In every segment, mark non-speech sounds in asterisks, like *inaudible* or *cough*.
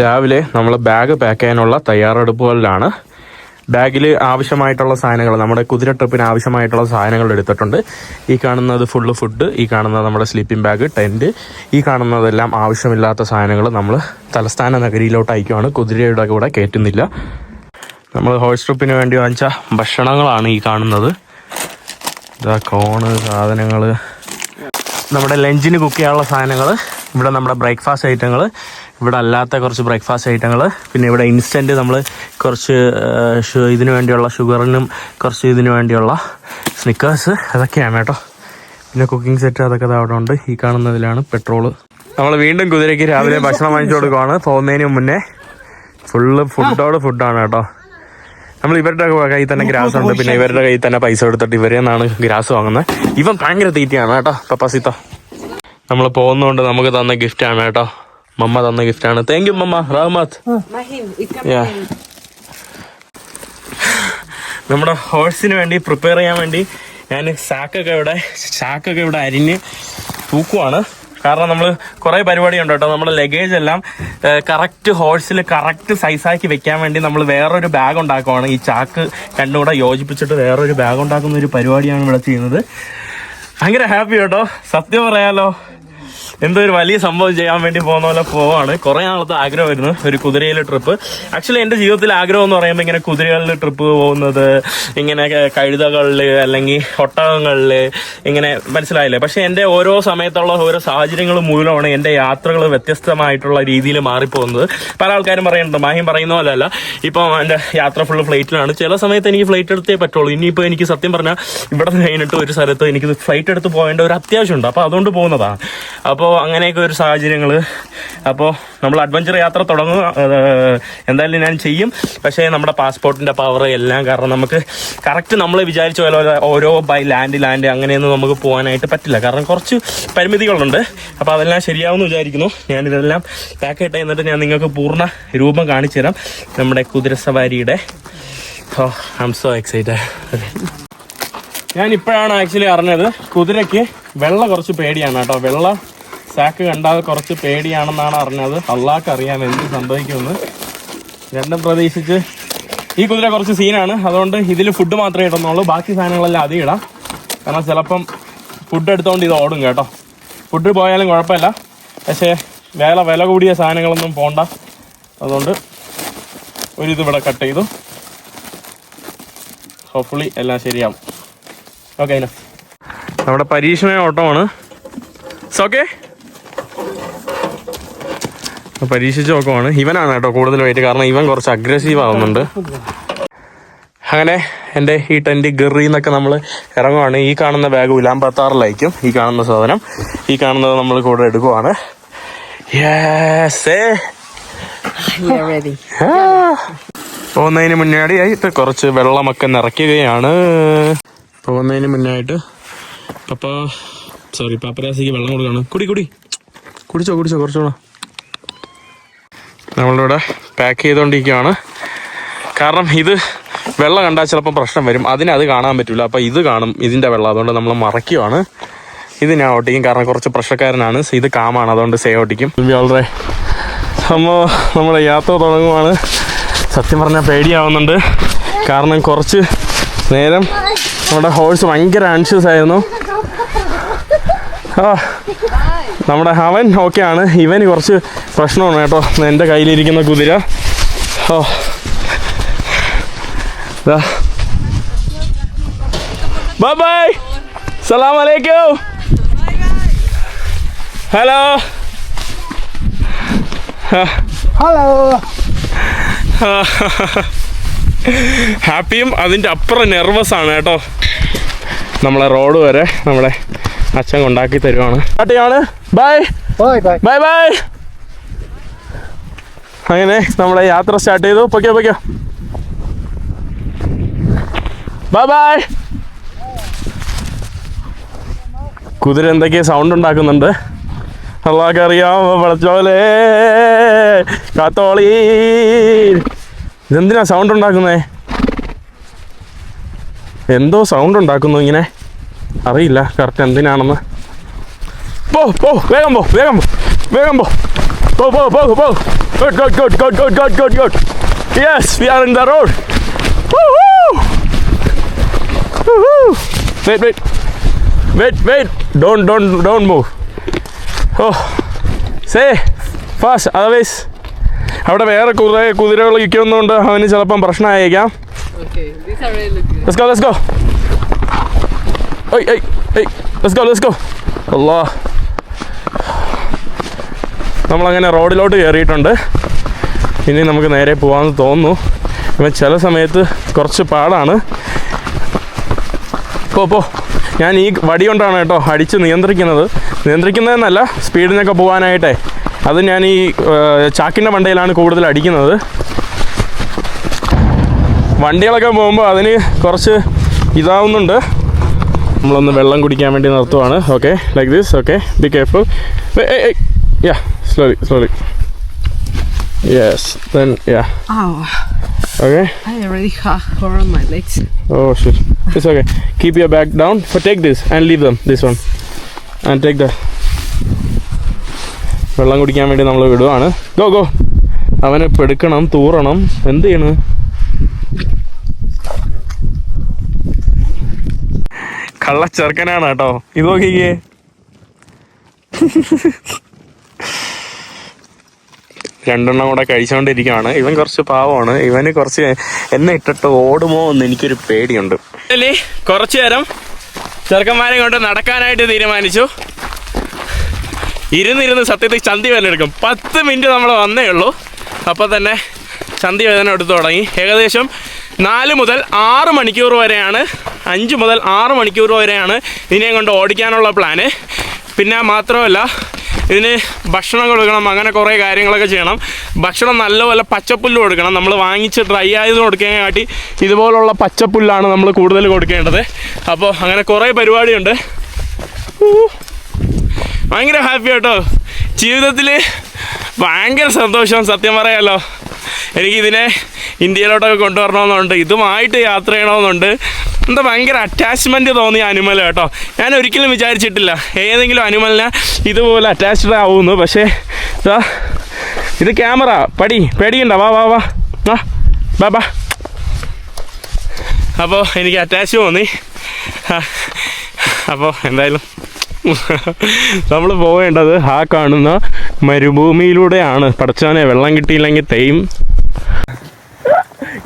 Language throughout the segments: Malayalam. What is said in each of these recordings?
രാവിലെ നമ്മൾ ബാഗ് പാക്ക് ചെയ്യാനുള്ള തയ്യാറെടുപ്പുകളിലാണ്. ബാഗിൽ ആവശ്യമായിട്ടുള്ള സാധനങ്ങൾ നമ്മുടെ കുതിര ട്രിപ്പിന് ആവശ്യമായിട്ടുള്ള സാധനങ്ങൾ എടുത്തിട്ടുണ്ട്. ഈ കാണുന്നത് ഫുള്ള് ഫുഡ് ഈ കാണുന്നത് നമ്മുടെ സ്ലീപ്പിംഗ് ബാഗ് ടെന്റ് ഈ കാണുന്നതെല്ലാം ആവശ്യമില്ലാത്ത സാധനങ്ങൾ നമ്മൾ തലസ്ഥാന നഗരിയിലോട്ട് അയക്കുവാണ്. കുതിരയുടെ കൂടെ കയറ്റുന്നില്ല. നമ്മൾ ഹോഴ്സ് ട്രിപ്പിന് വേണ്ടി വാങ്ങിച്ച ഭക്ഷണങ്ങളാണ് ഈ കാണുന്നത്. ഇതാ കോണ് സാധനങ്ങൾ നമ്മുടെ ലഞ്ചിന് കുക്ക് ചെയ്യാനുള്ള സാധനങ്ങൾ ഇവിടെ നമ്മുടെ ബ്രേക്ക്ഫാസ്റ്റ് ഐറ്റങ്ങൾ ഇവിടെ അല്ലാത്ത കുറച്ച് ബ്രേക്ക്ഫാസ്റ്റ് ഐറ്റങ്ങൾ പിന്നെ ഇവിടെ ഇൻസ്റ്റന്റ് നമ്മൾ കുറച്ച് ഇതിനു വേണ്ടിയുള്ള ഷുഗറിനും കുറച്ച് ഇതിന് വേണ്ടിയുള്ള സ്നിക്കേഴ്സ് അതൊക്കെയാണ് കേട്ടോ. പിന്നെ കുക്കിംഗ് സെറ്റ് അതൊക്കെ അവിടെ ഉണ്ട്. ഈ കാണുന്നതിലാണ് പെട്രോൾ നമ്മൾ വീണ്ടും കുതിരയ്ക്ക് രാവിലെ ഭക്ഷണം വാങ്ങിച്ചു കൊടുക്കുവാണ്. പോകുന്നതിന് മുന്നേ ഫുള്ള് ഫുഡോട് ഫുഡാണ് കേട്ടോ. നമ്മൾ ഇവരുടെ കയ്യിൽ തന്നെ ഗ്രാസ് ഉണ്ട്. പിന്നെ ഇവരുടെ കയ്യിൽ തന്നെ പൈസ കൊടുത്തിട്ട് ഇവരെ നിന്നാണ് ഗ്രാസ് വാങ്ങുന്നത്. ഇവൻ ഭയങ്കര തീറ്റയാണ് കേട്ടോ. പപ്പാസിത്ത നമ്മൾ പോകുന്നതുകൊണ്ട് നമുക്ക് തന്ന ഗിഫ്റ്റാണ് കേട്ടോ. മമ്മ തന്ന ഗിഫ്റ്റ് ആണ്. Thank you mamma. റഹ്മത്ത്. നമ്മുടെ ഹോഴ്സിന് വേണ്ടി പ്രിപ്പയർ ചെയ്യാൻ വേണ്ടി ഞാൻ സാക്കൊക്കെ ഇവിടെ സാക്കൊക്കെ ഇവിടെ അരിഞ്ഞ് തൂക്കുവാണ്. കാരണം നമ്മൾ കുറേ പരിപാടി ഉണ്ട് കേട്ടോ. നമ്മുടെ ലഗേജ് എല്ലാം കറക്റ്റ് ഹോഴ്സിൽ കറക്റ്റ് സൈസാക്കി വെക്കാൻ വേണ്ടി നമ്മൾ വേറൊരു ബാഗ് ഉണ്ടാക്കുവാണ്. ഈ ചാക്ക് രണ്ടും കൂടെ യോജിപ്പിച്ചിട്ട് വേറൊരു ബാഗ് ഉണ്ടാക്കുന്ന ഒരു പരിപാടിയാണ് ഇവിടെ ചെയ്യുന്നത്. ഭയങ്കര ഹാപ്പി കേട്ടോ. സത്യം പറയാലോ. എന്തോ ഒരു വലിയ സംഭവം ചെയ്യാൻ വേണ്ടി പോകുന്ന പോലെ പോവാണ്. കുറെ നാളത്തെ ആഗ്രഹമായിരുന്നു ഒരു കുതിരയിലെ ട്രിപ്പ് ആക്ച്വലി എന്റെ ജീവിതത്തിൽ ആഗ്രഹം എന്ന് പറയുമ്പോൾ ഇങ്ങനെ കുതിരകളിൽ ട്രിപ്പ് പോകുന്നത് ഇങ്ങനെ കഴുതകളിൽ അല്ലെങ്കിൽ ഒട്ടകങ്ങളിൽ ഇങ്ങനെ മനസ്സിലായില്ലേ? പക്ഷെ എന്റെ ഓരോ സമയത്തുള്ള ഓരോ സാഹചര്യങ്ങൾ മൂലമാണ് എന്റെ യാത്രകൾ വ്യത്യസ്തമായിട്ടുള്ള രീതിയിൽ മാറിപ്പോകുന്നത്. പല ആൾക്കാരും പറയുന്നുണ്ട് മാഹിം പറയുന്ന പോലെ അല്ല. ഇപ്പം എന്റെ യാത്ര ഫുൾ ഫ്ലൈറ്റിലാണ് ചില സമയത്ത് എനിക്ക് ഫ്ലൈറ്റ് എടുത്തേ പറ്റുള്ളൂ. ഇനിയിപ്പോൾ എനിക്ക് സത്യം പറഞ്ഞാൽ ഇവിടെ കഴിഞ്ഞിട്ട് ഒരു സ്ഥലത്ത് എനിക്ക് ഫ്ലൈറ്റ് എടുത്ത് പോകേണ്ട ഒരു അത്യാവശ്യമുണ്ട്. അപ്പോൾ അതുകൊണ്ട് പോകുന്നതാണ്. അപ്പോൾ അങ്ങനെയൊക്കെ ഒരു സാഹചര്യങ്ങൾ അപ്പോൾ നമ്മൾ അഡ്വഞ്ചർ യാത്ര തുടങ്ങുക എന്തായാലും ഞാൻ ചെയ്യും. പക്ഷേ നമ്മുടെ പാസ്പോർട്ടിന്റെ പവർ എല്ലാം കാരണം നമുക്ക് കറക്റ്റ് നമ്മൾ വിചാരിച്ച പോലെ ഓരോ ബൈ ലാൻഡ് ലാൻഡ് അങ്ങനെയൊന്നും നമുക്ക് പോകാനായിട്ട് പറ്റില്ല. കാരണം കുറച്ച് പരിമിതികളുണ്ട്. അപ്പോൾ അതെല്ലാം ശരിയാവുമെന്ന് വിചാരിക്കുന്നു. ഞാനിതെല്ലാം പാക്ക് ഇട്ട് എന്നിട്ട് ഞാൻ നിങ്ങൾക്ക് പൂർണ രൂപം കാണിച്ചു തരാം. നമ്മുടെ കുതിരസവാരിയുടെ oh I M so excited ഞാൻ ഇപ്പോഴാണ് ആക്ച്വലി അറിഞ്ഞത് കുതിരയ്ക്ക് വെള്ള കുറച്ച് പേടിയാണ് കേട്ടോ. വെള്ള സാക്ക് കണ്ടാൽ കുറച്ച് പേടിയാണെന്നാണ് അറിഞ്ഞത്. അള്ളാക്ക് അറിയാം എന്ത് സംഭവിക്കുമെന്ന്. രണ്ടും പ്രതീക്ഷിച്ച് ഈ കുതിര കുറച്ച് സീനാണ് അതുകൊണ്ട് ഇതിൽ ഫുഡ് മാത്രമേ ഇടുന്നുള്ളൂ. ബാക്കി സാധനങ്ങളെല്ലാം അതി ഇടാം. കാരണം ചിലപ്പം ഫുഡ് എടുത്തുകൊണ്ട് ഇത് ഓടും കേട്ടോ. ഫുഡ് പോയാലും കുഴപ്പമില്ല. പക്ഷേ വേല വില കൂടിയ സാധനങ്ങളൊന്നും പോണ്ട. അതുകൊണ്ട് ഒരിത് ഇവിടെ കട്ട് ചെയ്തു. ഹോപ്പ്ഫുള്ളി എല്ലാം ശരിയാവും. ഓക്കെ നമ്മുടെ പരീക്ഷണ ഓട്ടമാണ്. ഓക്കെ പരീക്ഷിച്ച് നോക്കുവാണ്. ഇവനാണ് കേട്ടോ കൂടുതൽ വെയിറ്റ് കാരണം ഇവൻ കുറച്ച് അഗ്രസീവ് ആവുന്നുണ്ട്. അങ്ങനെ എന്റെ ഈ ടെന്റ് ഗറി എന്നൊക്കെ നമ്മൾ ഇറങ്ങുവാണ്. ഈ കാണുന്ന ബാഗ് ഉലാമ്പത്താറിലായിരിക്കും ഈ കാണുന്ന സാധനം. ഈ കാണുന്നത് നമ്മൾ കൂടെ എടുക്കുവാണ്. പോകുന്നതിന് മുന്നാടിയായിട്ട് കുറച്ച് വെള്ളമൊക്കെ നിറയ്ക്കുകയാണ്. പോകുന്നതിന് മുന്നായിട്ട് പപ്പ സോറി പാപ്പരാസിക്ക് വെള്ളം കൊടുക്കാണ് കുടി കുടി. കുടിച്ചോ കുടിച്ചോ കുറച്ചുകൂടെ നമ്മളിവിടെ പാക്ക് ചെയ്തുകൊണ്ടിരിക്കുകയാണ് കാരണം ഇത് വെള്ളം കണ്ടാൽ ചിലപ്പോൾ പ്രശ്നം വരും. അതിന് അത് കാണാൻ പറ്റില്ല അപ്പോൾ ഇത് കാണും. ഇതിന്റെ വെള്ളം. അതുകൊണ്ട് നമ്മൾ മറയ്ക്കുവാണ്. ഇത് ഞാൻ ഓട്ടിക്കും കാരണം കുറച്ച് പ്രശ്നക്കാരനാണ്. ഇത് കാമാണ്. അതുകൊണ്ട് സേ ഓട്ടിക്കും വളരെ സംഭവം നമ്മുടെ യാത്ര തുടങ്ങുവാണ്. സത്യം പറഞ്ഞാൽ പേടിയാവുന്നുണ്ട്. കാരണം കുറച്ച് നേരം നമ്മുടെ ഹോഴ്സ് ഭയങ്കര ആൻഷ്യസ് ആയിരുന്നു. നമ്മുടെ അവൻ ഓക്കെ ആണ്. ഇവന് കുറച്ച് പ്രശ്നമാണ് കേട്ടോ. എന്റെ കയ്യിലിരിക്കുന്ന കുതിര. ഓ ബൈ സലാം അലൈക്കും ഹലോ ഹാപ്പിയും അതിന്റെ അപ്പുറം നെർവസ് ആണ് കേട്ടോ. നമ്മളെ റോഡ് വരെ നമ്മളെ അച്ഛൻ ഉണ്ടാക്കി തരുവാണ്. കാട്ടിയാണ് ബൈ. Bye bye. അങ്ങനെ നമ്മളെ യാത്ര സ്റ്റാർട്ട് ചെയ്തു. പൊക്കോ പൊക്കോ ബൈ ബൈ. കുതിര എന്തൊക്കെയോ സൗണ്ട് ഉണ്ടാക്കുന്നുണ്ട്. അള്ളാഹ്ക്ക് അറിയാം വിളച്ചോലേ. കാത്തോളി. ഇതെന്തിനാ സൗണ്ട് ഉണ്ടാക്കുന്നേ? എന്തോ സൗണ്ട് ഉണ്ടാക്കുന്നു ഇങ്ങനെ. അറിയില്ല കറക്റ്റ് എന്തിനാണെന്ന് പോ പോ വേഗം പോ വേഗം പോ വേഗം പോ പോ പോ പോ പോ good, good, good, good, good, good. Yes, we are in the road. Woohoo! Woohoo! Wait, wait. Wait, wait. Don't, don't, don't move. Oh. Say fast, otherwise. അവിടെ വേറെ കുറെ കുതിരകൾ ഇരിക്കുന്നതുകൊണ്ട് അവന് ചിലപ്പം പ്രശ്നമായേക്കാം. Let's go, let's go. Hey, hey, hey. Let's go, let's go. അല്ലാ നമ്മളങ്ങനെ റോഡിലോട്ട് കയറിയിട്ടുണ്ട് ഇനി നമുക്ക് നേരെ പോകാമെന്ന് തോന്നുന്നു. ഇപ്പം ചില സമയത്ത് കുറച്ച് പാടാണ്. പോ പോ. ഞാൻ ഈ വടി കൊണ്ടാണ് കേട്ടോ അടിച്ച് നിയന്ത്രിക്കുന്നത്. നിയന്ത്രിക്കുന്നതെന്നല്ല സ്പീഡിനൊക്കെ പോകാനായിട്ടേ അത് ഞാൻ ഈ ചാക്കിന്റെ മണ്ടയിലാണ് കൂടുതൽ അടിക്കുന്നത്. വണ്ടികളൊക്കെ പോകുമ്പോൾ അതിന് കുറച്ച് ഇതാവുന്നുണ്ട്. നമ്മളൊന്ന് വെള്ളം കുടിക്കാൻ വേണ്ടി നിർത്തുവാണ്. Okay like this okay be careful yeah slowly slowly yes then yeah okay oh sure it's okay keep your back down for take this and leave them one and take the വെള്ളം കുടിക്കാൻ വേണ്ടി നമ്മൾ വിടുവാണ്. ഗോ ഗോ അവനെ പെടുക്കണം തൂറണം. എന്ത് ചെയ്യണം? കള്ളച്ചെറുക്കനാണ് കേട്ടോ. ഇത് നോക്കിക്കേ. രണ്ടെണ്ണം കൂടെ കഴിച്ചുകൊണ്ടിരിക്കുകയാണ് ഇവൻ കുറച്ച് പാവമാണ്. ഇവന് കുറച്ച് എന്നെ ഇട്ടിട്ട് ഓടുമോ എന്ന് എനിക്കൊരു പേടിയുണ്ട്. കുറച്ചു നേരം ചെറുക്കന്മാരെ കൊണ്ട് നടക്കാനായിട്ട് തീരുമാനിച്ചു. ഇരുന്നിരുന്ന് സത്യത്തിൽ ചന്തി വേദന എടുക്കും. പത്ത് മിനിറ്റ് നമ്മൾ വന്നേ ഉള്ളൂ. അപ്പോൾ തന്നെ ചന്തി വേദന എടുത്തു തുടങ്ങി. ഏകദേശം നാല് മുതൽ ആറ് മണിക്കൂർ വരെയാണ് അഞ്ച് മുതൽ ആറ് മണിക്കൂർ വരെയാണ് ഇതിനെ കൊണ്ട് ഓടിക്കാനുള്ള പ്ലാന് പിന്നെ മാത്രമല്ല ഇതിന് ഭക്ഷണം കൊടുക്കണം അങ്ങനെ കുറേ കാര്യങ്ങളൊക്കെ ചെയ്യണം. ഭക്ഷണം നല്ലപോലെ പച്ചപ്പുല്ല് കൊടുക്കണം. നമ്മൾ വാങ്ങിച്ച് ഡ്രൈ ആയത് കൊടുക്കാൻ കാട്ടി ഇതുപോലുള്ള പച്ചപ്പുല്ലാണ് നമ്മൾ കൂടുതൽ കൊടുക്കേണ്ടത്. അപ്പോൾ അങ്ങനെ കുറേ പരിപാടിയുണ്ട്. ഭയങ്കര ഹാപ്പി കേട്ടോ ജീവിതത്തിൽ ഭയങ്കര സന്തോഷം സത്യം പറയാലോ. എനിക്കിതിനെ ഇന്ത്യയിലോട്ടൊക്കെ കൊണ്ടുവരണമെന്നുണ്ട് ഇതുമായിട്ട് യാത്ര ചെയ്യണമെന്നുണ്ട്. എന്താ ഭയങ്കര അറ്റാച്ച്മെന്റ് തോന്നിയ അനിമൽ കേട്ടോ. ഞാൻ ഒരിക്കലും വിചാരിച്ചിട്ടില്ല. ഏതെങ്കിലും അനിമലിനെ ഇതുപോലെ അറ്റാച്ച്ഡ് ആവുമെന്ന് പക്ഷേ ഇതാ ഇത് ക്യാമറ പടി പേടിയുണ്ട വാ വാ വാ. ആ ബാ ബാ. അപ്പോൾ എനിക്ക് അറ്റാച്ച് തോന്നി. അപ്പോൾ എന്തായാലും നമ്മൾ പോവേണ്ടത് ആ കാണുന്ന മരുഭൂമിയിലൂടെയാണ്. പടച്ചവനെ വെള്ളം കിട്ടിയില്ലെങ്കിൽ തെയ്യും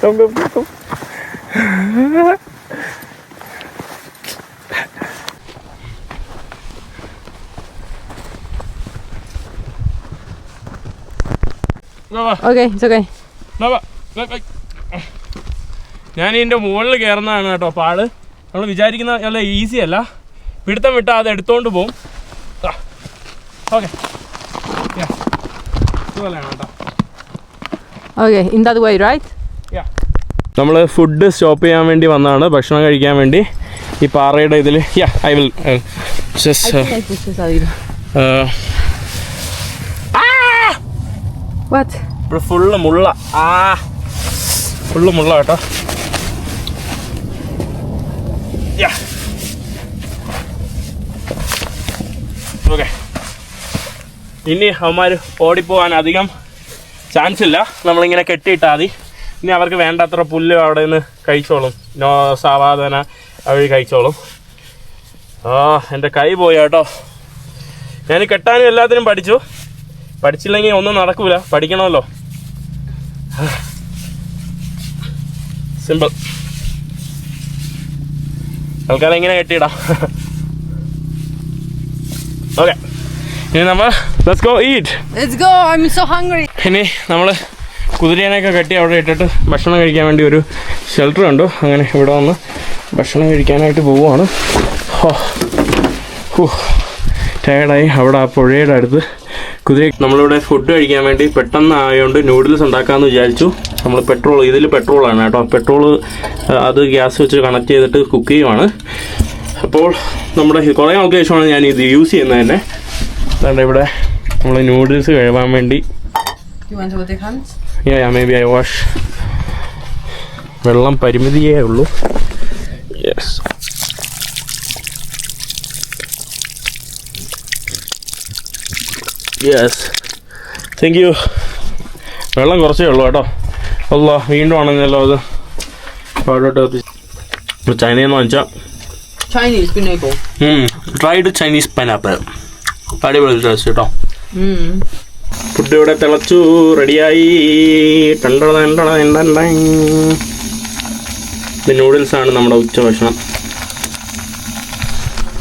Come, komm, komm, komm. വാ, വാ. Okay, it's okay. വാ, വാ. വാ, വാ. ഞാൻ ഇതിന്റെ മുകളിൽ കയറുന്നതാണ് കേട്ടോ പാട് നമ്മൾ വിചാരിക്കുന്ന നല്ല ഈസി അല്ല പിടുത്തം വിട്ടാൽ അത് എടുത്തോണ്ട് പോവും ഓക്കെ ഇതുപോലെയാണ് കേട്ടോ Okay, in that way right നമ്മൾ ഫുഡ് സ്റ്റോപ്പ് ചെയ്യാൻ വേണ്ടി വന്നതാണ് ഭക്ഷണം കഴിക്കാൻ വേണ്ടി. ഈ പാറയുടെ ഇതിൽ യാ ഐ വിൽ ജസ്റ്റ്? ഇവിടെ ഫുള്ള് മുള്ള ആ ഫുള്ള് മുള്ള കേട്ടോ. ഓക്കെ ഇനി അവന്മാർ ഓടിപ്പോവാൻ അധികം ചാൻസ് ഇല്ല നമ്മളിങ്ങനെ കെട്ടിയിട്ടാൽ മതി. ഇനി അവർക്ക് വേണ്ടത്ര പുല്ല് അവിടെ നിന്ന് കഴിച്ചോളും. നോ സാവാധന അവർ കഴിച്ചോളും. ആ എന്റെ കൈ പോയി കേട്ടോ. ഞാൻ കെട്ടാനും എല്ലാത്തിനും പഠിച്ചു. പഠിച്ചില്ലെങ്കിൽ ഒന്നും നടക്കൂല. പഠിക്കണമല്ലോ. സിമ്പിൾ തൽക്കാലം ഇങ്ങനെ കെട്ടിയിടാം. *laughs* ഓക്കെ ഇനി നമ്മൾ let's go eat let's go I am so hungry ഇനി നമ്മൾ കുതിരേനെയൊക്കെ കെട്ടി അവിടെ ഇട്ടിട്ട് ഭക്ഷണം കഴിക്കാൻ വേണ്ടി ഒരു ഷെൽട്ടർ കണ്ടു. അങ്ങനെ ഇവിടെ വന്ന് ഭക്ഷണം കഴിക്കാനായിട്ട് പോവുകയാണ് ഹോ. ഹൂ. ടയർഡായി അവിടെ ആ പുഴയുടെ അടുത്ത് കുതിര നമ്മളിവിടെ ഫുഡ് കഴിക്കാൻ വേണ്ടി പെട്ടെന്ന് ആയതുകൊണ്ട് നൂഡിൽസ് ഉണ്ടാക്കാമെന്ന് വിചാരിച്ചു. നമ്മൾ പെട്രോൾ ഇതിൽ പെട്രോളാണ് കേട്ടോ. പെട്രോൾ അത് ഗ്യാസ് വെച്ച് കണക്ട് ചെയ്തിട്ട് കുക്ക് ചെയ്യുവാണ്. അപ്പോൾ നമ്മുടെ കുറേ ആൾക്കാർ ശേഷമാണ് ഞാൻ ഇത് യൂസ് ചെയ്യുന്നത് തന്നെ. അതുകൊണ്ട് ഇവിടെ നമ്മൾ നൂഡിൽസ് കഴിവാൻ വേണ്ടി മേ ബി ഐ വാഷ് വെള്ളം പരിമിതിയേ ഉള്ളൂ. യെസ് യെസ് താങ്ക് യു വെള്ളം കുറച്ചേ ഉള്ളൂ കേട്ടോ. അല്ല വീണ്ടും ആണെന്നല്ലോ അത്. പാടോട്ട് കത്തിച്ച്. ചൈനയിൽ ചൈനീസ് വാങ്ങിച്ചാൽ Chinese pineapple. Dried Chinese pineapple അടിപൊളി ടേസ്റ്റ് കേട്ടോ. ഫുഡ് ഇവിടെ തിളച്ചു റെഡിയായി ഇത് നൂഡിൽസ് ആണ് നമ്മുടെ ഉച്ച ഭക്ഷണം.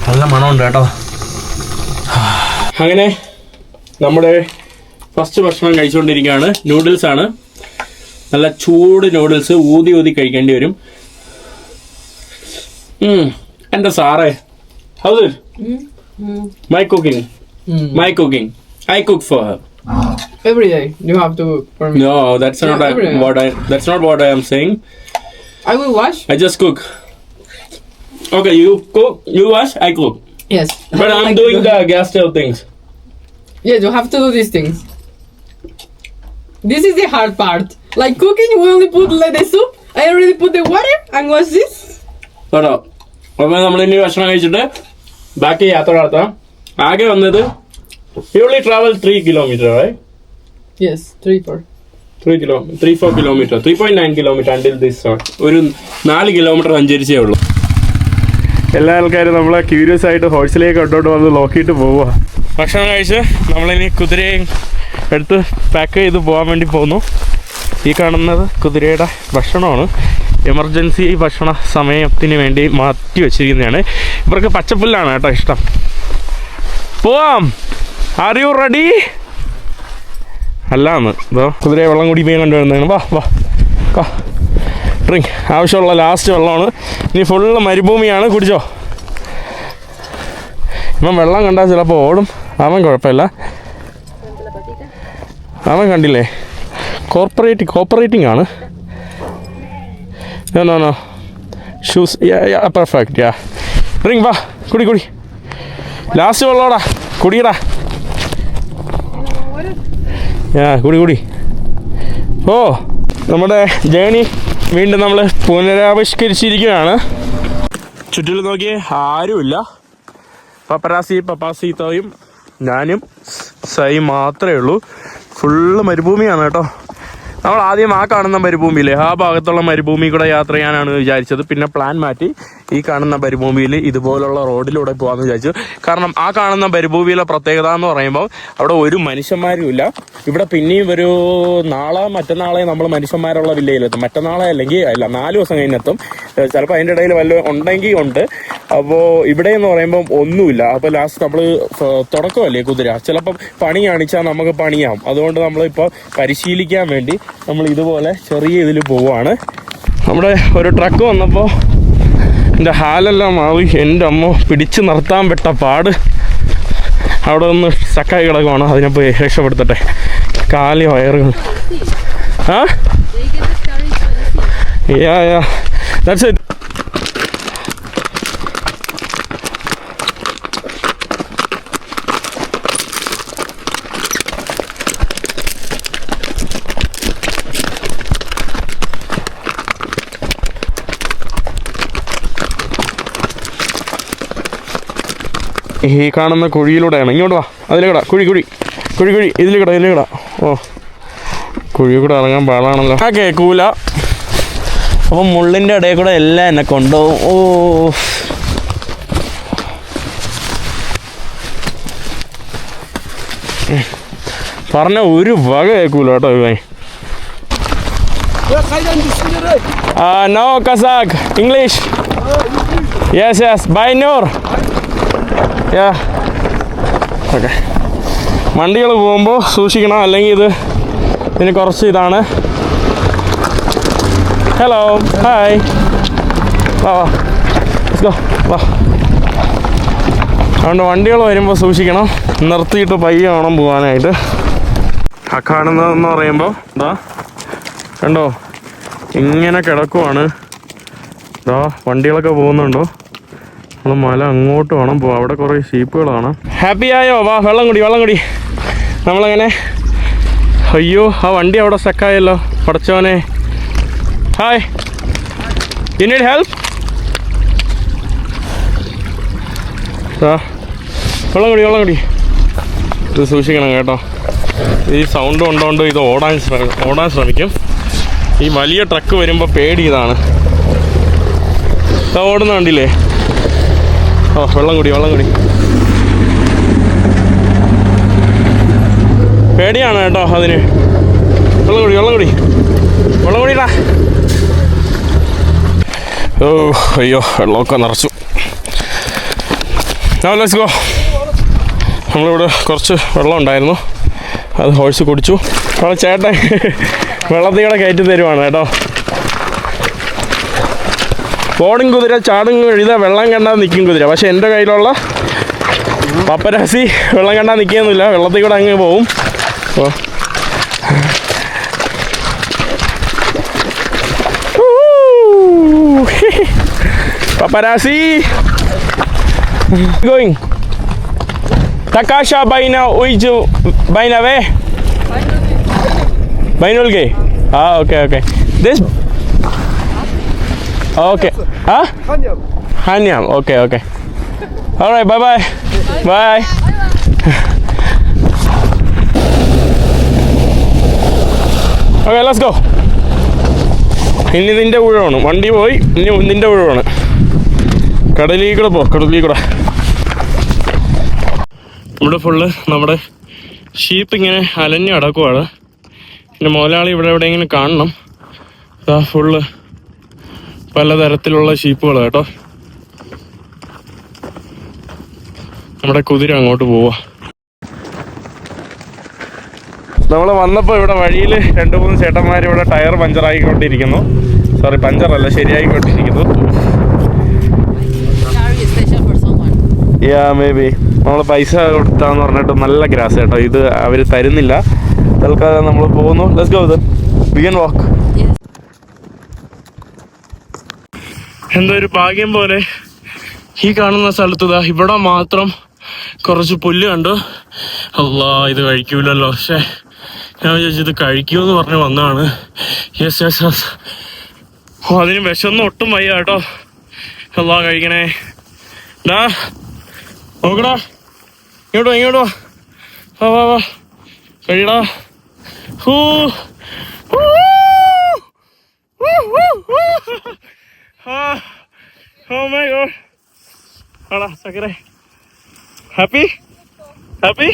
നല്ല മണമുണ്ട് കേട്ടോ. അങ്ങനെ നമ്മുടെ ഫസ്റ്റ് ഭക്ഷണം കഴിച്ചുകൊണ്ടിരിക്കുകയാണ്. നൂഡിൽസ് ആണ്. നല്ല ചൂട് നൂഡിൽസ് ഊതി ഊതി കഴിക്കേണ്ടി വരും. എന്റെ എന്റെ സാറേ how's my cooking Mm. My cooking I cook for her Every day you have to cook for me. No, that's not Yeah, I, every- what I. That's not what I am saying. I will wash. I just cook. Okay, you cook, you wash, I cook. Yes. But I I'm like to doing do- the gas stove things. Yes, you have to do these things. This is the hard part. Like cooking, we only put like the soup. I already put the water and watch this. കേട്ടോ അപ്പൊ നമ്മൾ ഇനി ഭക്ഷണം കഴിച്ചിട്ട് ബാക്കി യാത്ര നടത്താം ആകെ വന്നത് you only travel three kilometer Yes, three, four. Three kilo three four kilometer three point nine kilometer until this ഒരു നാല് കിലോമീറ്റർ സഞ്ചരിച്ചേ ഉള്ളൂ. എല്ലാ ആൾക്കാരും നമ്മളെ ക്യൂരിയസ് ആയിട്ട് ഹോഴ്സിലേക്ക് ഇട്ടോട്ട് വന്ന് നോക്കിയിട്ട് പോവുക. ഭക്ഷണം കഴിച്ച് നമ്മളിനി കുതിരയെ എടുത്ത് പാക്ക് ചെയ്ത് പോകാൻ വേണ്ടി പോകുന്നു ഈ കാണുന്നത് കുതിരയുടെ ഭക്ഷണമാണ്. എമർജൻസി ഭക്ഷണ സമയത്തിന് വേണ്ടി മാറ്റി വെച്ചിരിക്കുന്നതാണ്. ഇവർക്ക് പച്ചപ്പുല്ലാണ് കേട്ടോ ഇഷ്ടം. പോവാം. ആർ യു റെഡി അല്ലാന്ന്. ഇതോ കുതിരയെ വെള്ളം കുടിപ്പിക്കാൻ കണ്ടുവരുന്നതാണ് വാ വാ വാ. ഡ്രിങ്ക് ആവശ്യമുള്ള ലാസ്റ്റ് വെള്ളമാണ്. ഇനി ഫുള്ള് മരുഭൂമിയാണ്. കുടിച്ചോ. ഇവൻ വെള്ളം കണ്ടാൽ ചിലപ്പോൾ ഓടും. അവൻ കുഴപ്പമില്ല. അവൻ കണ്ടില്ലേ? കോർപ്പറേറ്റ് കോപ്പറേറ്റിംഗ് ആണ്. No no no shoes perfect yeah drink വാ. കുടി കുടി. ലാസ്റ്റ് വെള്ളോടാ. കുടിയടാ. ആ കുടി കുടി. ഓ നമ്മുടെ ജേണി വീണ്ടും നമ്മൾ പുനരാവിഷ്കരിച്ചിരിക്കുകയാണ്. ചുറ്റിലും നോക്കിയേ ആരുമില്ല. പപ്പരാസി പപ്പാസീത്തയും ഞാനും സൈ മാത്രമേ ഉള്ളൂ. ഫുള്ള് മരുഭൂമിയാണ് കേട്ടോ. നമ്മൾ ആദ്യം ആ കാണുന്ന മരുഭൂമിയില്ലേ ആ ഭാഗത്തുള്ള മരുഭൂമി കൂടെ യാത്ര ചെയ്യാനാണ് വിചാരിച്ചത്. പിന്നെ പ്ലാൻ മാറ്റി ഈ കാണുന്ന മരുഭൂമിയിൽ ഇതുപോലുള്ള റോഡിലൂടെ പോകാമെന്ന് വിചാരിച്ചു. കാരണം ആ കാണുന്ന മരുഭൂമിയിലെ പ്രത്യേകത എന്ന് പറയുമ്പോൾ അവിടെ ഒരു മനുഷ്യന്മാരും ഇല്ല ഇവിടെ പിന്നെയും ഒരു നാളെ മറ്റന്നാളെ നമ്മൾ മനുഷ്യന്മാരുള്ള വില്ലയിലെത്തും. മറ്റന്നാളെ അല്ലെങ്കിൽ അല്ല നാല് ദിവസം കഴിഞ്ഞെത്തും. ചിലപ്പോൾ അതിന്റെ ഇടയിൽ വല്ല ഉണ്ടെങ്കിൽ ഉണ്ട്. അപ്പോൾ ഇവിടെ എന്ന് പറയുമ്പോൾ ഒന്നുമില്ല. അപ്പോൾ ലാസ്റ്റ് നമ്മൾ തുടക്കമല്ലേ കുതിര? ചിലപ്പം പണി കാണിച്ചാൽ നമുക്ക് പണിയാം അതുകൊണ്ട് നമ്മളിപ്പോൾ പരിശീലിക്കാൻ വേണ്ടി നമ്മൾ ഇതുപോലെ ചെറിയ ഇതിൽ പോവാണ്. നമ്മുടെ ഒരു ട്രക്ക് വന്നപ്പോൾ എന്റെ ഹാലെല്ലാം മാറി. എന്റെ അമ്മ പിടിച്ചു നിർത്താൻ പെട്ട പാട്. അവിടെ ഒന്ന് സ്റ്റക്കായി കിടക്കുവാണ്. അതിനെ പോയി രക്ഷപ്പെടുത്തട്ടെ. കാലി വയറുകൾ. ആ? യാ യാ ദാറ്റ്സ് ഇറ്റ് ഈ കാണുന്ന കുഴിയിലൂടെയാണ്. ഇങ്ങോട്ട് വാ. അതിലേക്കടാ കുഴി കുഴി. കുഴി കുഴി. ഇതിലേക്കടാ ഇതിലേക്കടാ ഓ. കുഴി കൂടെ ഇറങ്ങാൻ പാടാണല്ലോ. ആ കേൾക്കൂല അപ്പം മുള്ളിന്റെ ഇടയിൽ കൂടെ എല്ലാം എന്നെ കൊണ്ടുപോകും. ഓ. പറഞ്ഞ ഒരു വക കേൾക്കൂല കേട്ടോ ഇവൻ. English. Yes yes bye Noor yeah. Okay. വണ്ടികൾ പോകുമ്പോൾ സൂക്ഷിക്കണം. അല്ലെങ്കിൽ ഇത് ഇതിന് കുറച്ച് ഇതാണ്. ഹലോ ഹായ് വാ വാ. അതുകൊണ്ട് വണ്ടികൾ വരുമ്പോൾ സൂക്ഷിക്കണം. നിർത്തിയിട്ട് പയ്യെ വേണം പോകാനായിട്ട് ആ കാണുന്നതെന്ന് പറയുമ്പോൾ ഇതാ കണ്ടോ? ഇങ്ങനെ കിടക്കുവാണ്. ഇതാ വണ്ടികളൊക്കെ പോകുന്നുണ്ടോ? നമ്മൾ മല അങ്ങോട്ട് വേണം പോവാം അവിടെ കുറേ ഷീപ്പുകളാണ്. ഹാപ്പി ആയോ വാ വെള്ളം കുടി വെള്ളം കുടി. നമ്മളങ്ങനെ അയ്യോ ആ വണ്ടി അവിടെ സ്റ്റക്കായല്ലോ പടച്ചോനെ ഹായ്. യു നീഡ് ഹെൽപ്പ് വെള്ളം കുടി വെള്ളം കുടി. ഇത് സൂക്ഷിക്കണം കേട്ടോ. ഈ സൗണ്ട് കൊണ്ടുകൊണ്ട് ഇത് ഓടാൻ ഓടാൻ ശ്രമിക്കും. ഈ വലിയ ട്രക്ക് വരുമ്പോൾ പേടി ഇതാണ് ഇതാ ഓടുന്ന കണ്ടില്ലേ? ഓ വെള്ളം കൂടി വെള്ളം കൂടി. പേടിയാണ് കേട്ടോ അതിന്. വെള്ളം കുടി വെള്ളം കുടി. വെള്ളം കുടിടാ. ഓ അയ്യോ വെള്ളമൊക്കെ നിറച്ചു. ലെറ്റ്സ് ഗോ നമ്മളിവിടെ കുറച്ച് വെള്ളം ഉണ്ടായിരുന്നു. അത് ഹോഴ്സ് കുടിച്ചു. അവിടെ ചേട്ടൻ വെള്ളത്തിൽ കൂടെ കയറ്റി തരുവാണ് കേട്ടോ. ഓടും കുതിര ചാടും എഴുത വെള്ളം കണ്ടാൽ നിൽക്കും കുതിര പക്ഷെ എന്റെ കയ്യിലുള്ള പപ്പരാസി വെള്ളം കണ്ടാൽ നിൽക്കുകയൊന്നുമില്ല വെള്ളത്തിൽ കൂടെ അങ്ങ് പോവും paparazzi Paparazzi! Going. Takasha Baina Uiju Baina Ve? Bainulge. Ah, okay. Okay. Huh? Hanyam. Hanyam. Okay, okay. Bye bye Bye bye. Bye. Okay, let's go. ഇനി നിന്റെ ഉഴവാണ് വണ്ടി പോയി ഇനി നിന്റെ ഉഴവാണ് കടലിൽ കൂടെ പോ കടലിൽ കൂടെ ഇവിടെ ഫുള്ള് നമ്മുടെ ഷീപ്പ് ഇങ്ങനെ അലഞ്ഞു കിടക്കുവാണ് പിന്നെ മുതലാളി ഇവിടെ എവിടെയെങ്കിലും കാണണം ഫുള്ള് പലതരത്തിലുള്ള ഷീപ്പുകൾ കേട്ടോ. നമ്മുടെ കുതിര അങ്ങോട്ട് പോവാ. നമ്മൾ വന്നപ്പോൾ ഇവിടെ വഴിയിൽ രണ്ട് മൂന്ന് ചേട്ടന്മാർ ഇവിടെ ടയർ പഞ്ചറായിക്കൊണ്ടിരിക്കുന്നു. സോറി പഞ്ചറല്ല ശരിയായിക്കൊണ്ടിരിക്കുന്നു. യാ മേ ബി നമ്മൾ പൈസ കൊടുത്താന്ന് പറഞ്ഞിട്ട് നല്ല ഗ്രാസ് കേട്ടോ. ഇത് അവർ തരുന്നില്ല. തൽക്കാലം നമ്മൾ പോകുന്നു ലെറ്റ്സ് ഗോ ഇത് വി കൻ വാക്ക് Yes. എന്തോ ഒരു ഭാഗ്യം പോലെ. ഈ കാണുന്ന സ്ഥലത്ത് ദാ ഇവിടെ മാത്രം കുറച്ച് പുല്ല് കണ്ടു. അല്ലാ ഇത് കഴിക്കൂലല്ലോ. പക്ഷേ ഞാൻ വിചാരിച്ചു ഇത് എന്ന് പറഞ്ഞ് വന്നതാണ്. യെസ് യെസ് യെസ് ഓ അതിന് വിശന്ന് ഒട്ടും വയ്യ കേട്ടോ. അല്ലാ കഴിക്കണേ. ഡാ നോക്കടാ. ഇങ്ങോട്ടോ ഇങ്ങോട്ടോ വാ വാ വാ. കഴിയടാ. ഹൂ. ഹൂ. ഹൂ, ഹൂ, oh my god. ആടാ ചക്കരെ ഹാപ്പി ഹാപ്പി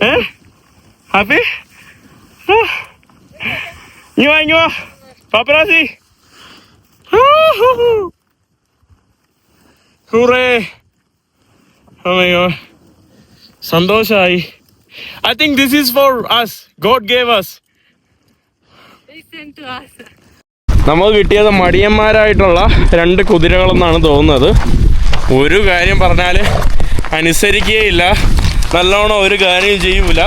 ഏ ഹാപ്പി ഇങ്ങ് വാ ഇങ്ങ് വാ paparazzi hooray Oh my god. സന്തോഷായി I think this is for us god gave us Listen to us. നമുക്ക് കിട്ടിയത് മടിയന്മാരായിട്ടുള്ള രണ്ട് കുതിരകളെന്നാണ് തോന്നുന്നത്. ഒരു കാര്യം പറഞ്ഞാൽ അനുസരിക്കുകയില്ല. നല്ലോണം ഒരു കാര്യം ചെയ്യൂല.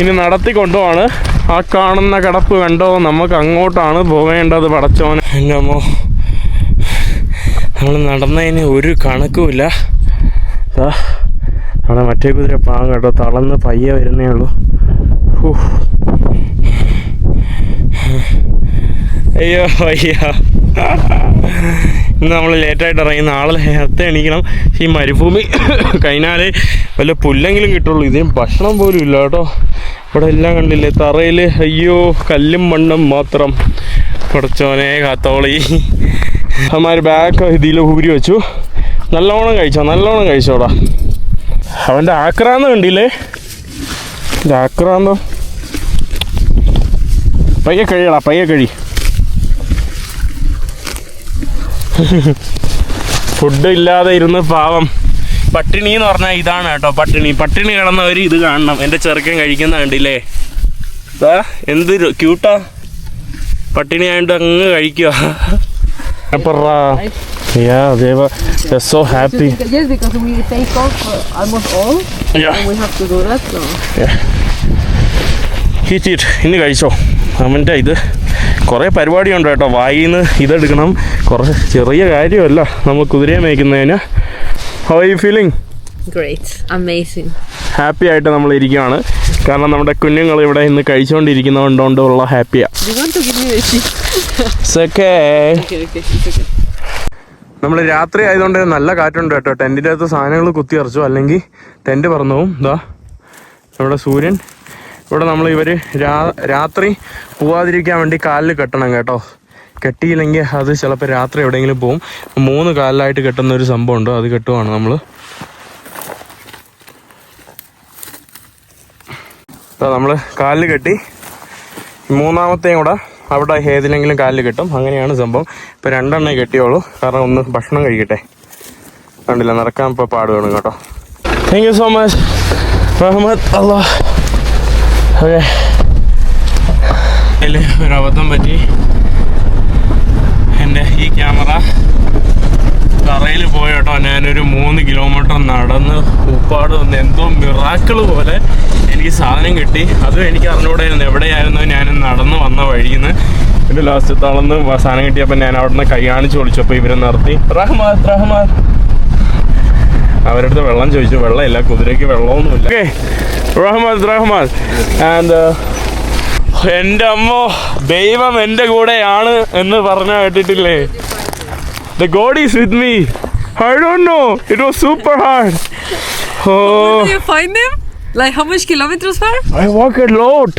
ഇനി നടത്തി കൊണ്ടുപോവാണ്. ആ കാണുന്ന കിടപ്പ് കണ്ടോ? നമുക്ക് അങ്ങോട്ടാണ് പോവേണ്ടത് പടച്ചോന്. എന്നമ്മോ നമ്മൾ നടന്നതിന് ഒരു കണക്കുമില്ല. നമ്മുടെ മറ്റേ കുതിര പാവം കേട്ടോ തളർന്ന് പയ്യെ വരുന്നേ ഉള്ളൂ ഹൂ. അയ്യോ അയ്യോ. ഇന്ന് നമ്മൾ ലേറ്റായിട്ട് ഇറങ്ങി നാളെ നേരത്തെ എണീക്കണം. ഈ മരുഭൂമി കഴിഞ്ഞാൽ വല്ല പുല്ലെങ്കിലും കിട്ടുള്ളൂ. ഇതിന് ഭക്ഷണം പോലും ഇല്ല കേട്ടോ. ഇവിടെ എല്ലാം കണ്ടില്ലേ? തറയിൽ അയ്യോ കല്ലും മണ്ണും മാത്രം. കുറച്ചോനെ കാത്തോളി. അമ്മമാർ ബാഗ് ഇതിൽ ഊരി വെച്ചു. നല്ലോണം കഴിച്ചോ നല്ലോണം കഴിച്ചോടാ. അവന്റെ ആക്രാന്ത് കണ്ടില്ലേ? ആക്രാന്തോ. പയ്യെ കഴിയടാ പയ്യെ കഴി. ഫുഡ് ഇല്ലാതെ ഇരുന്ന് പാവം. പട്ടിണി എന്ന് പറഞ്ഞാൽ ഇതാണ് കേട്ടോ പട്ടിണി. പട്ടിണി കിടന്നവർ ഇത് കാണണം. എന്റെ ചെറുക്കൻ കഴിക്കുന്ന കണ്ടില്ലേ? എന്ത് ക്യൂട്ടാ പട്ടിണി ആയതുകൊണ്ട് അങ്ങ് കഴിക്കുക അപ്പറാ. Yeah, they were they're so happy. Yes, because we take off uh, almost all, Yeah. and we have to do that. So. Heat ഇന്ന് കഴിച്ചോ. അവന്റെ ഇത്. കുറേ പരിപാടിയുണ്ട് കേട്ടോ. വായിൽ നിന്ന് ഇതെടുക്കണം. കുറച്ച് ചെറിയ കാര്യമല്ല. നമ്മൾ കുതിരയെ മേയ്ക്കുന്നതിന്. How you feeling great amazing happy ആയിട്ട് നമ്മൾ ഇരിക്കുകയാണ്. കാരണം നമ്മുടെ കുഞ്ഞുങ്ങൾ ഇവിടെ ഇന്ന് കഴിച്ചുകൊണ്ടിരിക്കുന്നതുകൊണ്ടുള്ള ഹാപ്പിയാണ്. നമ്മൾ രാത്രി ആയതുകൊണ്ട് നല്ല കാറ്റുണ്ട് കേട്ടോ. ടെന്റിന്റെ അകത്ത് സാധനങ്ങൾ കുത്തി ഇറച്ചു അല്ലെങ്കിൽ ടെന്റ് പറന്നു പോവും. ഇതാ നമ്മുടെ സൂര്യൻ. ഇവിടെ നമ്മൾ ഇവർ രാത്രി പോവാതിരിക്കാൻ വേണ്ടി കാലിൽ കെട്ടണം കേട്ടോ. കെട്ടിയില്ലെങ്കിൽ അത് ചിലപ്പോൾ രാത്രി എവിടെയെങ്കിലും പോകും മൂന്ന് കാലിലായിട്ട് കെട്ടുന്ന ഒരു സംഭവം ഉണ്ട് അത് കെട്ടുവാണ് നമ്മൾ നമ്മൾ കാലിൽ കെട്ടി. മൂന്നാമത്തെയും കൂടെ അവിടെ ഏതിലെങ്കിലും കാലിൽ കെട്ടും. അങ്ങനെയാണ് സംഭവം. ഇപ്പം രണ്ടെണ്ണേ കെട്ടിയോളൂ. കാരണം ഒന്ന് ഭക്ഷണം കഴിക്കട്ടെ. കണ്ടില്ല നടക്കാൻ ഇപ്പോൾ പാട് വേണം കേട്ടോ. Thank you so much Rahmat Allah okay ഒരു അബദ്ധം പറ്റി. എന്റെ ഈ ക്യാമറ തറയിൽ പോയി കേട്ടോ ഞാനൊരു മൂന്ന് കിലോമീറ്റർ നടന്ന് ഉപ്പാട് വന്ന് എന്തോ മിറാക്കിൾ പോലെ എനിക്ക് സാധനം കിട്ടി. അതും എനിക്ക് അറിഞ്ഞുകൂടായിരുന്നു. എവിടെയായിരുന്നു ഞാൻ നടന്ന് വന്ന വഴിയിൽ നിന്ന് എന്റെ ലാസ്റ്റ് തളന്ന് സാധനം കിട്ടിയപ്പോൾ ഞാൻ അവിടെ നിന്ന് കൈ കാണിച്ച് വിളിച്ചപ്പോൾ ഇവരെ നിർത്തി. റഹ്മാദ് റഹ്മാദ് അവരടുത്ത് വെള്ളം ചോദിച്ചു. വെള്ളമില്ല. കുതിരയ്ക്ക് വെള്ളമൊന്നുമില്ല. ഓക്കെ റഹ്മാദ് റഹ്മാദ് ആൻഡ് എൻ്റെ അമ്മോ ദൈവം എൻ്റെ കൂടെയാണ് എന്ന് പറഞ്ഞ കേട്ടിട്ടില്ലേ The God is with me. I don't know. It was super hard. Oh, you find them? Like how much kilometers far? I walk a lot.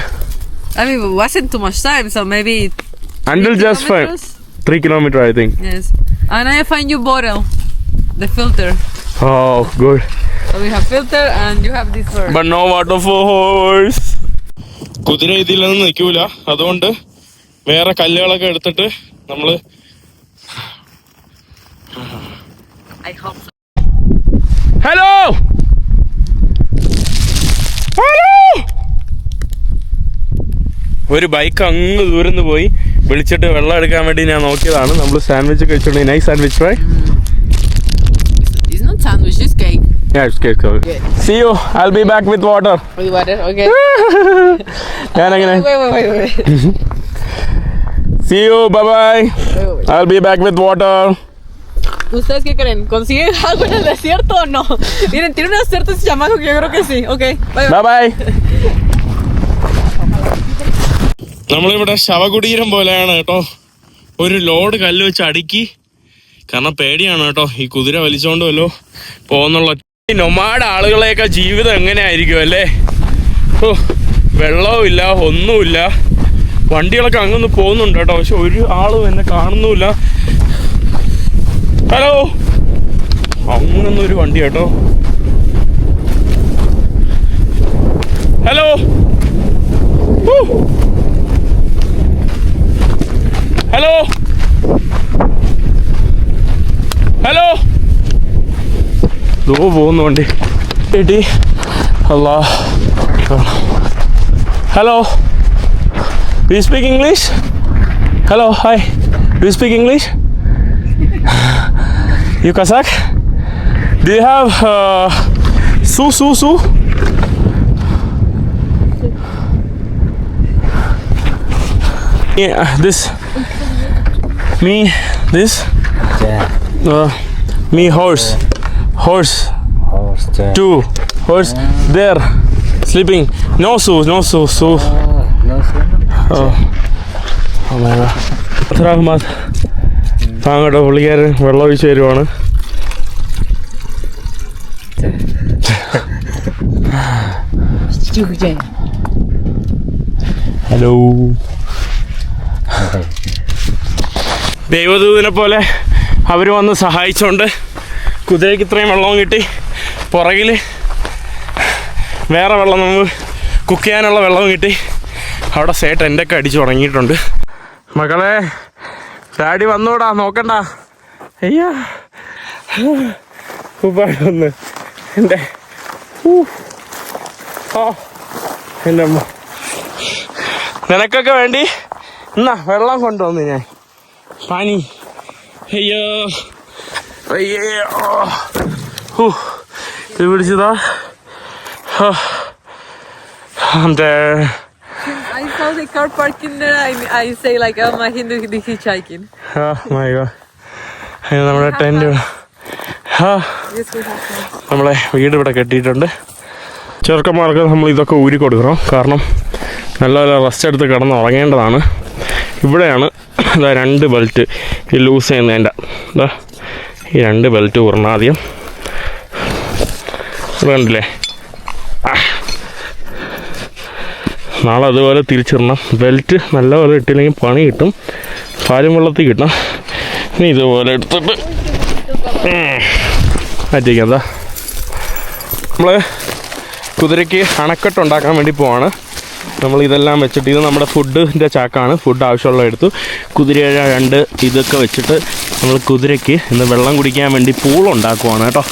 I mean, it wasn't too much time, so maybe Until just five, kilometers? three kilometer, I think. Yes. And I find you bottle, the filter. Oh, good. So we have filter and you have this for. But no waterfalls. കുതിര ഇതിലൊന്നും നിൽക്കൂല. അതുകൊണ്ട് വേറെ കല്ലുകളൊക്കെ എടുത്തിട്ട് നമ്മൾ. ഹലോ ഒരു ബൈക്ക് അങ്ങ് ദൂരന്ന് പോയി. വിളിച്ചിട്ട് വെള്ളം എടുക്കാൻ വേണ്ടി ഞാൻ നോക്കിയതാണ്. നമ്മൾ sandwich കഴിച്ചോണ്ട് nice sandwich fry sandwich not sandwich, it's cake. See you I be back with water With water, okay. ഞാൻ അങ്ങനെ wait, wait, wait, wait. See you bye bye I be back with water ¿Ustedes qué creen? ¿Consiguen algo en el desierto o no? Miren, tiene una suerte ese chamaco que yo creo que sí. Ok, bye bye. Bye bye നമ്മളിവിടെ ശവകുടീരം പോലെയാണ് കേട്ടോ ഒരു ലോഡ് കല്ല് വെച്ച് അടുക്കി കാരണം പേടിയാണ് കേട്ടോ ഈ കുതിര വലിച്ചോണ്ട് വല്ലോ പോകുന്നുള്ള ഈ നൊമാഡ് ആളുകളെയൊക്കെ ജീവിതം എങ്ങനെയായിരിക്കും അല്ലേ? ഓ വെള്ളവും ഇല്ല ഒന്നുമില്ല. വണ്ടികളൊക്കെ അങ്ങൊന്ന് പോകുന്നുണ്ട് കേട്ടോ. പക്ഷെ ഒരു ആളും എന്നെ കാണുന്നുമില്ല. ഹലോ? അങ്ങനൊന്നും ഒരു വണ്ടി കേട്ടോ. ഹലോ? ഹലോ? ഹലോ? ദോ പോകുന്നു വണ്ടി എടി അല്ലാ hello do speak English hello hi do speak English you Kazakh do you have സു സു സു Yeah, this. Me this. Uh, me horse. Horse Horse two horse there sleeping no shoes no shoes so no, so. oh oh my god Ahmed താങ്കട്ടോ പുള്ളിക്കാരൻ വെള്ളം ഒഴിച്ച് വരുവാണ് ഹലോ ദൈവദൂതനെ പോലെ അവർ വന്ന് സഹായിച്ചുകൊണ്ട് കുതിരയ്ക്ക് ഇത്രയും വെള്ളവും കിട്ടി. പുറകിൽ വേറെ വെള്ളം നമുക്ക് കുക്ക് ചെയ്യാനുള്ള വെള്ളവും കിട്ടി. അവിടെ സേ ടെന്റൊക്കെ അടിച്ചു തുടങ്ങിയിട്ടുണ്ട് മകളെ ഡാഡി വന്നൂടാ നോക്കണ്ട. അയ്യാ. വന്ന്. എന്റെ ഓ എന്റെ അമ്മ. നിനക്കൊക്കെ വേണ്ടി എന്നാ വെള്ളം കൊണ്ടുവന്നു ഞാൻ. പാനി. അയ്യോ. അയ്യോ ഹൂ. ഇത് പിടിച്ചതാ. എന്റെ I saw the car parking there. I, I say like, oh my Hindu the hitchhiking. My god അതിന് നമ്മുടെ ടെന്റ്. നമ്മളെ വീട് ഇവിടെ കെട്ടിയിട്ടുണ്ട് ചെറുക്കന്മാർക്ക് നമ്മൾ ഇതൊക്കെ ഊരി കൊടുക്കണം കാരണം നല്ല നല്ല റെസ്റ്റ് എടുത്ത് കിടന്ന് ഉറങ്ങേണ്ടതാണ് ഇവിടെയാണ് ഇതാ രണ്ട് ബെൽറ്റ് ഈ ലൂസ് ചെയ്യുന്നതിന്റെ ഇതാ ഈ രണ്ട് ബെൽറ്റ് ഊരണം ആദ്യം. ഇവിടെ കണ്ടില്ലേ? നാളെ അതുപോലെ തിരിച്ചിടണം. ബെൽറ്റ് നല്ലപോലെ ഇട്ടില്ലെങ്കിൽ പണി കിട്ടും. പാലും വെള്ളത്തിൽ കിട്ടണം. ഇനി ഇതുപോലെ എടുത്തിട്ട് മാറ്റിക്കാം എന്താ നമ്മൾ കുതിരയ്ക്ക് അണക്കെട്ട് ഉണ്ടാക്കാൻ വേണ്ടി പോവാണ്. നമ്മൾ ഇതെല്ലാം വെച്ചിട്ട് ഇത് നമ്മുടെ ഫുഡിന്റെ ചാക്കാണ്. ഫുഡ് ആവശ്യമുള്ള എടുത്തു. കുതിരയുടെ രണ്ട് ഇതൊക്കെ വെച്ചിട്ട് നമ്മൾ കുതിരയ്ക്ക് ഇന്ന് വെള്ളം കുടിക്കാൻ വേണ്ടി പൂൾ ഉണ്ടാക്കുവാണ് കേട്ടോ.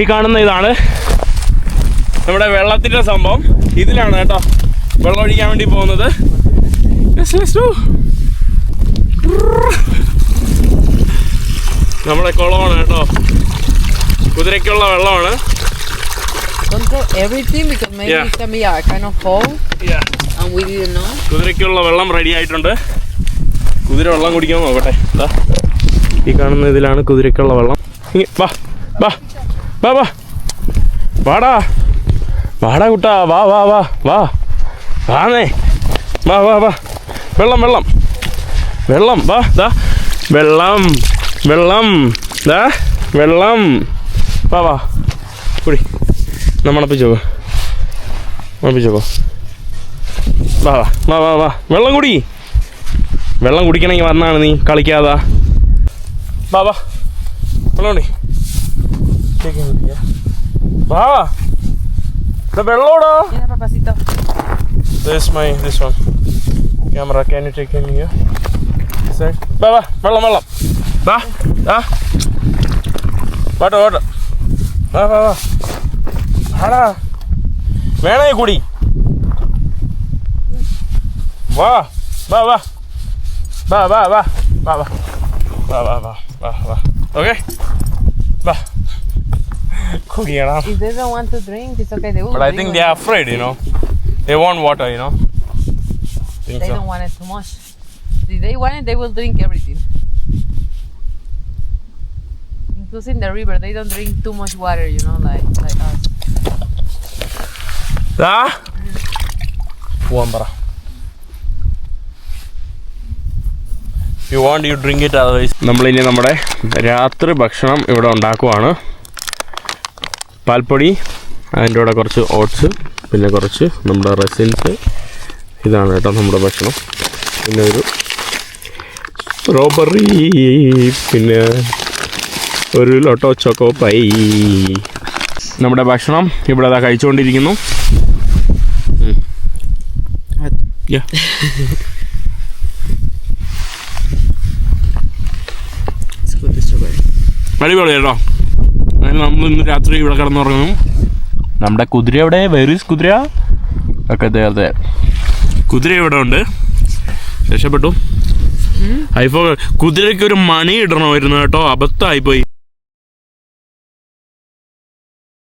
ഈ കാണുന്ന ഇതാണ് നമ്മുടെ വെള്ളത്തിന്റെ സംഭവം. ഇതിലാണ് കേട്ടോ വെള്ളം ഒഴിക്കാൻ വേണ്ടി പോകുന്നത്. നമ്മുടെ കുളമാണ് കേട്ടോ. കുതിരയ്ക്കുള്ള വെള്ളമാണ്. Everything because maybe Yeah. it can be a kind of hole. And we didn't know. കുതിരയ്ക്കുള്ള വെള്ളം റെഡി ആയിട്ടുണ്ട്. കുതിര വെള്ളം കുടിക്കാൻ നോക്കട്ടെ. ദാ. ഈ കാണുന്ന ഇതിലാണ് കുതിരയ്ക്കുള്ള വെള്ളം. വാ വാ വാ വാ. വാടാ. വാടാ കുട്ടാ വാ വാ വാ വാ. വാന്നേ. വാ വാ വാ. വെള്ളം വെള്ളം. വെള്ളം വാ ദാ. വെള്ളം വെള്ളം ദാ. വെള്ളം. വാ വാ. എന്നാ മണപ്പിച്ചോക്കോ മണപ്പിച്ചോക്കോ വാ വാ വാ വാ വാ. വെള്ളം കുടി. വെള്ളം കുടിക്കണമെങ്കിൽ വന്നാണ് നീ കളിക്കാതാ. വാ വാ. വെള്ളം കുടി. വാ വെള്ളോടാ. This my this one. Camera, can you take him here? വാ വെള്ളം വെള്ളം. വാ വാ. വാട്ടോ വാട്ടോ വാ വാ. அடா வேணாய் குடி வா வா வா வா வா வா வா வா வா வா வா வா வா ஓகே வா குடியடா want to drink, it's okay. They will. But I think they are afraid, you know. They want water, you know. Think they so. don't want it too much. If they want it, they will drink everything, including the river. They don't drink too much water, you know, like like us. ദാ പോവാൻ പറ. You want you drink it otherwise നമ്മളിനി നമ്മുടെ രാത്രി ഭക്ഷണം ഇവിടെ ഉണ്ടാക്കുവാണ്. പാൽപ്പൊടി അതിന്റെ കൂടെ കുറച്ച് ഓട്സ് പിന്നെ കുറച്ച് നമ്മുടെ റെസിൻസ്. ഇതാണ് കേട്ടോ നമ്മുടെ ഭക്ഷണം. പിന്നെ ഒരു സ്ട്രോബെറി പിന്നെ ഒരു ലോട്ടോ ചോക്കോ പൈ നമ്മുടെ ഭക്ഷണം ഇവിടെ അതാ കഴിച്ചുകൊണ്ടിരിക്കുന്നു. *laughs* Yeah. അടിപൊളി കേട്ടോ. അങ്ങനെ നമ്മൾ ഇന്ന് രാത്രി ഇവിടെ കിടന്നുറങ്ങുന്നു. നമ്മുടെ കുതിര എവിടെ? വെറീസ് കുതിര? ഒക്കെ അതെ അതെ. കുതിര ഇവിടെ ഉണ്ട്. രക്ഷപ്പെട്ടു. ഐഫോ കുതിരയ്ക്ക് ഒരു മണി ഇടണമായിരുന്നു കേട്ടോ. അബദ്ധമായി പോയി